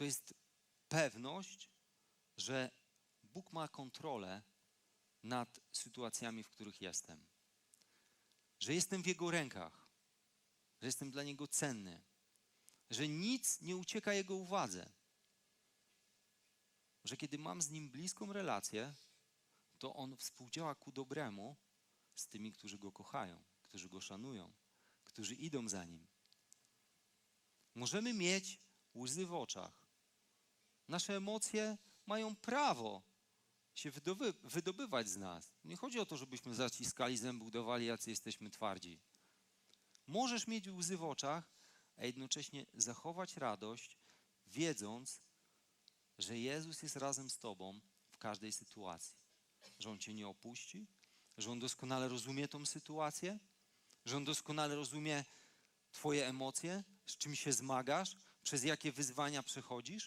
to jest pewność, że Bóg ma kontrolę nad sytuacjami, w których jestem. Że jestem w Jego rękach, że jestem dla Niego cenny, że nic nie ucieka Jego uwadze. Że kiedy mam z Nim bliską relację, to On współdziała ku dobremu z tymi, którzy Go kochają, którzy Go szanują, którzy idą za Nim. Możemy mieć łzy w oczach. Nasze emocje mają prawo się wydoby, wydobywać z nas. Nie chodzi o to, żebyśmy zaciskali zęby, udawali, jacy jesteśmy twardzi. Możesz mieć łzy w oczach, a jednocześnie zachować radość, wiedząc, że Jezus jest razem z Tobą w każdej sytuacji. Że On Cię nie opuści, że On doskonale rozumie tą sytuację, że On doskonale rozumie Twoje emocje, z czym się zmagasz, przez jakie wyzwania przechodzisz